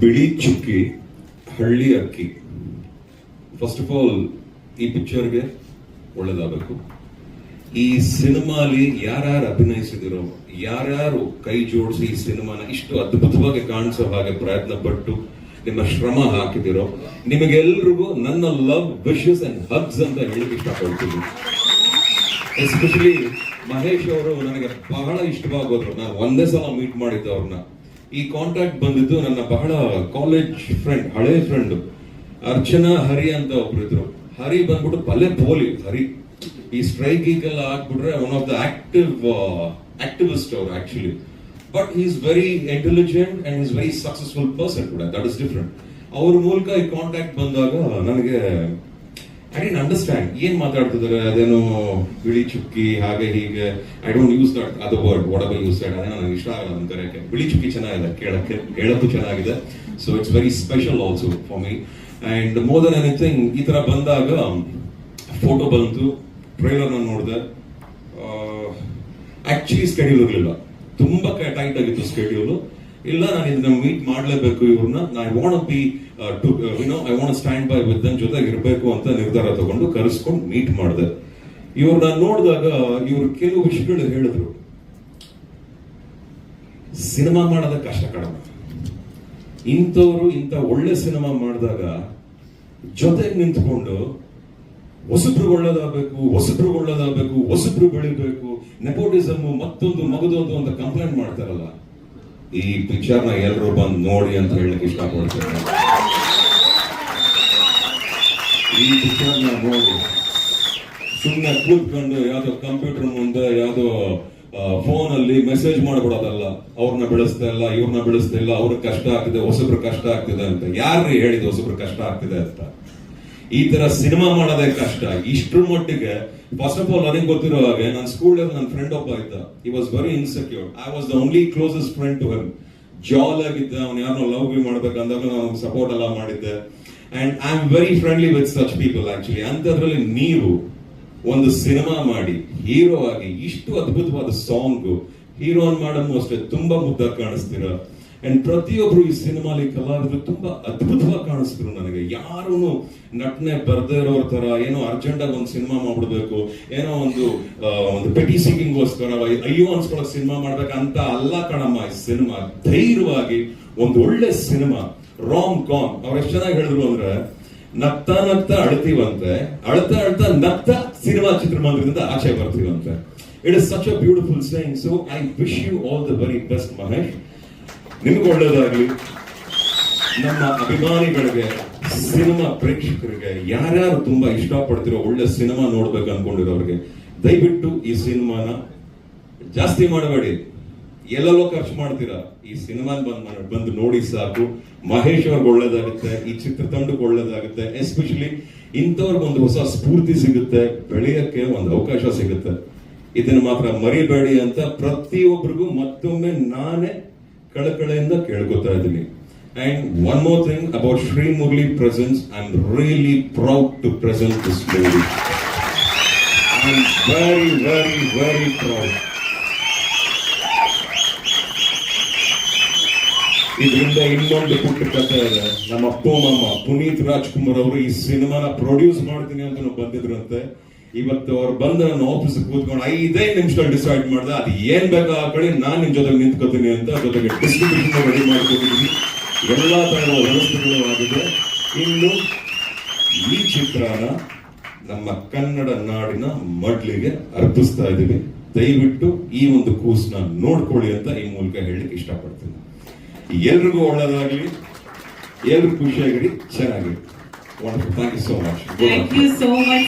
ಬಿಳಿ ಚುಕ್ಕಿ, ಹಳ್ಳಿ ಅಕ್ಕಿ. ಫಸ್ಟ್ ಆಫ್ ಆಲ್ ಈ ಪಿಕ್ಚರ್ಗೆ ಒಳ್ಳೇದಾಗಬೇಕು. ಈ ಸಿನಿಮಾಲಿ ಯಾರ್ಯಾರು ಅಭಿನಯಿಸಿದಿರೋ, ಯಾರ್ಯಾರು ಕೈ ಜೋಡಿಸಿ ಈ ಸಿನಿಮಾನ ಇಷ್ಟು ಅದ್ಭುತವಾಗಿ ಕಾಣಿಸೋ ಹಾಗೆ ಪ್ರಯತ್ನ ಪಟ್ಟು ನಿಮ್ಮ ಶ್ರಮ ಹಾಕಿದಿರೋ, ನಿಮಗೆಲ್ರಿಗೂ ನನ್ನ ಲವ್ ವಿಶಸ್ ಅಂಡ್ ಹಗ್ಸ್ ಅಂತ ಹೇಳಿ ಇಷ್ಟಪಡ್ತೀನಿ. ಎಸ್ಪೆಷಲಿ ಮಹೇಶ್ ಅವರು ನನಗೆ ಬಹಳ ಇಷ್ಟವಾಗೋದ್ರು. ನಾನು ಒಂದೇ ಸಲ ಮೀಟ್ ಮಾಡಿದ್ದು ಅವ್ರನ್ನ ಈ ಕಾಂಟ್ಯಾಕ್ಟ್ ಬಂದಿದ್ದು ನನ್ನ ಬಹಳ ಕಾಲೇಜ್ ಫ್ರೆಂಡ್ ಹಳೆ ಫ್ರೆಂಡ್ ಅರ್ಚನಾ, ಹರಿ ಅಂತ ಒಬ್ರು ಇದ್ರು. ಹರಿ ಬಂದ್ಬಿಟ್ಟು ಭಲೆ ಪೋಲಿ. ಹರಿ, ಈ ಸ್ಟ್ರೈಕ್ ಎಲ್ಲ ಹಾಕ್ಬಿಟ್ರೆ one of the active activist ಅವರು actually but is very intelligent and is very successful person ಕೂಡ. ದಟ್ ಇಸ್ ಡಿಫ್ರೆಂಟ್ ಅವ್ರ ಮೂಲಕ ಈ ಕಾಂಟ್ಯಾಕ್ಟ್ ಬಂದಾಗ ನನಗೆ ಐ ಡೋಂಟ್ ಅಂಡರ್ಸ್ಟ್ಯಾಂಡ್ ಏನ್ ಮಾತಾಡ್ತಿದ್ದಾರೆ? ಅದೇನೋ ಬಿಳಿ ಚುಕ್ಕಿ, ಹಾಗೆ ಹೀಗೆ. ಐ ಡೋಂಟ್ ಯೂಸ್ ದಟ್ ಅದು ವರ್ಡ್ ವಾಟ್ ಯೂಸ್ ದಟ್ ಅದೇ ನನಗೆ ಇಷ್ಟ ಆಗಲ್ಲ ಅಂತ ಕರೆಯಕ್ಕೆ. ಬಿಳಿ ಚುಕ್ಕಿ ಚೆನ್ನಾಗಿದೆ. ಕೇಳಕ್ಕೆ, ಹೇಳಕ್ಕೂ ಚೆನ್ನಾಗಿದೆ. So it's very special also for me and more than anything ಈ ತರ ಬಂದಾಗ ಫೋಟೋ ಬಂತು ಟ್ರೈಲರ್ನ ನೋಡಿದೆ. ಆಕ್ಚುಲಿ ಸ್ಕೆಡ್ಯೂಲ್ ಇರಲಿಲ್ಲ. ತುಂಬಾ ಟೈಟ್ ಆಗಿತ್ತು ಸ್ಕೆಡ್ಯೂಲ್ ಇಲ್ಲ, ನಾನು ಇದನ್ನ ಮೀಟ್ ಮಾಡಲೇಬೇಕು ಇವ್ರನ್ನ. ನಾನು want be to you know I want stand by with them ಜೊತೆಗೆ ಇರಬೇಕು ಅಂತ ನಿರ್ಧಾರ ತಗೊಂಡು ಕರೆಸ್ಕೊಂಡು ಮೀಟ್ ಮಾಡಿದೆ. ಇವ್ರನ್ನ ನೋಡಿದಾಗ, ಇವ್ರು ಕೆಲವು ವಿಷಯಗಳು ಹೇಳಿದ್ರು. ಸಿನಿಮಾ ಮಾಡೋದಕ್ಕೆ ಕಷ್ಟ ಕಡಿಮೆ ಇಂಥವ್ರು ಇಂಥ ಒಳ್ಳೆ ಸಿನಿಮಾ ಮಾಡಿದಾಗ ಜೊತೆಗೆ ನಿಂತ್ಕೊಂಡು ಹೊಸಬ್ರು ಒಳ್ಳೇದಾಗಬೇಕು ಹೊಸಬ್ರು ಒಳ್ಳೇದಾಗಬೇಕು ಹೊಸಬ್ರು ಬೆಳಿಬೇಕು, ನೆಪೋಟಿಸಮ್ ಮತ್ತೊಂದು ಮಗದೊಂದು ಅಂತ ಕಂಪ್ಲೇಂಟ್ ಮಾಡ್ತಾರಲ್ಲ. ಈ ಪಿಕ್ಚರ್ನ ಎಲ್ಲರೂ ಬಂದು ನೋಡಿ ಅಂತ ಹೇಳಕ್ ಇಷ್ಟಪಡ್ತೇನೆ. ಈ ಪಿಕ್ಚರ್ನ ನೋಡಿ ಸುಮ್ಮನೆ ಕೂತ್ಕೊಂಡು ಯಾವ್ದೋ ಕಂಪ್ಯೂಟರ್ ಮುಂದೆ, ಯಾವ್ದೋ ಫೋನ್ ಅಲ್ಲಿ ಮೆಸೇಜ್ ಮಾಡ್ಬಿಡೋದಲ್ಲ. ಅವ್ರನ್ನ ಬೆಳೆಸ್ತಾ ಇಲ್ಲ, ಇವ್ರನ್ನ ಬೆಳೆಸ್ತಾ ಇಲ್ಲ, ಅವ್ರಿಗೆ ಕಷ್ಟ ಆಗ್ತಿದೆ ಹೊಸಬ್ರು ಕಷ್ಟ ಆಗ್ತಿದೆ ಅಂತ. ಯಾರ್ರೀ ಹೇಳಿದ ಹೊಸಬ್ರು ಕಷ್ಟ ಆಗ್ತಿದೆ ಅಂತ? ಈ ತರ ಸಿನಿಮಾ ಮಾಡೋದೇ ಕಷ್ಟ. ಇಷ್ಟ್ರ ಮಟ್ಟಿಗೆ ಫಸ್ಟ್ ಆಫ್ ಆಲ್ ನನಗೆ ಗೊತ್ತಿರೋ ಹಾಗೆ ನನ್ನ ಸ್ಕೂಲ್ ನನ್ನ ಫ್ರೆಂಡ್ ಒಬ್ಬ ಇದ್ದ. ಈ was very insecure I was the only closest friend to him ಜಾಲ್ ಆಗಿದ್ದ, ಅವ್ನು ಯಾರನ್ನೋ ಲವ್ ಬಿ ಮಾಡ್ಬೇಕಂದಾಗ ನಾನು ಸಪೋರ್ಟ್ ಎಲ್ಲ ಮಾಡಿದ್ದೆ. And I am very friendly with such people actually ಅಂತದ್ರಲ್ಲಿ ನೀವು ಒಂದು ಸಿನಿಮಾ ಮಾಡಿ, ಹೀರೋ ಆಗಿ, ಇಷ್ಟು ಅದ್ಭುತವಾದ ಸಾಂಗ್ ಹೀರೋನ್ ಮಾಡನ್ನು ಅಷ್ಟೇ ತುಂಬಾ ಮುದ್ದಾಗಿ ಕಾಣಿಸ್ತೀರ? ಅಂಡ್ ಪ್ರತಿಯೊಬ್ರು ಈ ಸಿನಿಮಾಲಿ ಕಲಾವಿದರು ತುಂಬಾ ಅದ್ಭುತವಾಗಿ ಕಾಣಿಸಿದ್ರು ನನಗೆ. ಯಾರು ನಟನೆ ಬರ್ದೇ ಇರೋರ್ ತರ ಏನೋ ಅರ್ಜೆಂಟ್ ಆಗಿ ಒಂದು ಸಿನಿಮಾ ಮಾಡ್ಬಿಡ್ಬೇಕು, ಏನೋ ಒಂದು ಒಂದು ಪೆಟಿ ಸಿಂಗಿಂಗ್ಗೋಸ್ಕರ ಅಯ್ಯೋ ಅನ್ಸ್ಕೊಳ್ಳೋ ಸಿನಿಮಾ ಅಂತ ಅಲ್ಲ ಕಣಮ್ಮ, ಈ ಸಿನಿಮಾ ಧೈರ್ಯವಾಗಿ ಒಂದು ಒಳ್ಳೆ ಸಿನಿಮಾ, ರಾಮ್ ಕಾಮ್. ಎಷ್ಟು ಚೆನ್ನಾಗಿ ಹೇಳಿದ್ರು ಅಂದ್ರೆ, ನಗ್ತಾ ನಗ್ತಾ ಅಳ್ತೀವಂತೆ, ಅಳ್ತಾ ಅಳ್ತಾ ನಗ್ತಾ ಸಿನಿಮಾ ಚಿತ್ರಮಂದಿರದಿಂದ ಆಚೆ ಬರ್ತೀವಂತೆ. It is such a beautiful sign so I wish you all the very best Mahesh ನಿಮ್ಗೆ ನಮ್ಮ ಅಭಿಮಾನಿಗಳಿಗೆ, ಸಿನಿಮಾ ಪ್ರೇಕ್ಷಕರಿಗೆ, ಯಾರ್ಯಾರು ತುಂಬಾ ಇಷ್ಟಪಡ್ತಿರೋ ಒಳ್ಳೆ ಸಿನಿಮಾ ನೋಡ್ಬೇಕು ಅನ್ಕೊಂಡಿರೋರಿಗೆ, ದಯವಿಟ್ಟು ಈ ಸಿನಿಮಾನ ಜಾಸ್ತಿ ಮಾಡಬೇಡಿ. ಎಲ್ಲೆಲ್ಲೋ ಖರ್ಚು ಮಾಡ್ತೀರಾ? ಈ ಸಿನಿಮಾನ ಬಂದ್ ಬಂದು ನೋಡಿ ಸಾಕು. ಮಹೇಶ್ ಅವ್ರಿಗೆ ಒಳ್ಳೇದಾಗುತ್ತೆ, ಈ ಚಿತ್ರತಂಡಕ್ಕೆ ಒಳ್ಳೇದಾಗುತ್ತೆ ಎಸ್ಪೆಷಲಿ ಇಂಥವ್ರಿಗೆ ಒಂದು ಹೊಸ ಸ್ಫೂರ್ತಿ ಸಿಗುತ್ತೆ, ಬೆಳೆಯಕ್ಕೆ ಒಂದು ಅವಕಾಶ ಸಿಗುತ್ತೆ. ಇದನ್ನ ಮಾತ್ರ ಮರಿಬೇಡಿ ಅಂತ ಪ್ರತಿಯೊಬ್ಬರಿಗೂ ಮತ್ತೊಮ್ಮೆ ನಾನೇ ಕಳಕಳೆಯಿಂದ ಕೇಳ್ಕೊತಾ ಇದ್ದೀನಿ. And one more thing about Shri Murali presence I am really proud to present this movie very very very proud ಇದರಿಂದ ಇನ್ನೊಂದು ಪುಟ್ಟ ಕಥೆ ಇದೆ. ನಮ್ಮ ಅಪ್ಪ ಪುನೀತ್ ರಾಜ್ಕುಮಾರ್ ಅವರು ಈ ಸಿನಿಮಾನ ಪ್ರೊಡ್ಯೂಸ್ ಮಾಡ್ತೀನಿ ಅಂತ ಬಂದಿದ್ರಂತೆ. ಇವತ್ತು ಅವ್ರು ಬಂದು ನನ್ನ ಆಫೀಸ್ ಕೂತ್ಕೊಂಡು ಐದೇ ನಿಮಿಷದಲ್ಲಿ ಡಿಸೈಡ್ ಮಾಡ್ದೆ, ಅದು ಏನ್ ಬೇಕಾ ಆ ಕಡೆ ನಾನು ನಿಮ್ ಜೊತೆಗೆ ನಿಂತ್ಕೋತೀನಿ ಅಂತ ಜೊತೆಗೆ ಡಿಸ್ಟ್ರಿಬ್ಯೂಷನ್ ರೆಡಿ ಮಾಡ್ಕೊತಿದ್ದೀನಿ ಎಲ್ಲಾ ತರಹದ ವ್ಯವಸ್ಥೆಗಳು ಆಗಿದೆ. ಇನ್ನು ಈ ಚಿತ್ರನ ನಮ್ಮ ಕನ್ನಡ ನಾಡಿನ ಮಡ್ಲಿಗೆ ಅರ್ಪಿಸ್ತಾ ಇದ್ದೀವಿ. ದಯವಿಟ್ಟು ಈ ಒಂದು ಕೂಸ್ನ ನೋಡ್ಕೊಳ್ಳಿ ಅಂತ ಈ ಮೂಲಕ ಹೇಳಲಿಕ್ಕೆ ಇಷ್ಟಪಡ್ತೀನಿ. ಎಲ್ರಿಗೂ ಒಳ್ಳೇದಾಗ್ಲಿ. ಎಲ್ರು ಖುಷಿಯಾಗಿರಿ, ಚೆನ್ನಾಗಿರಿ. Thank you so much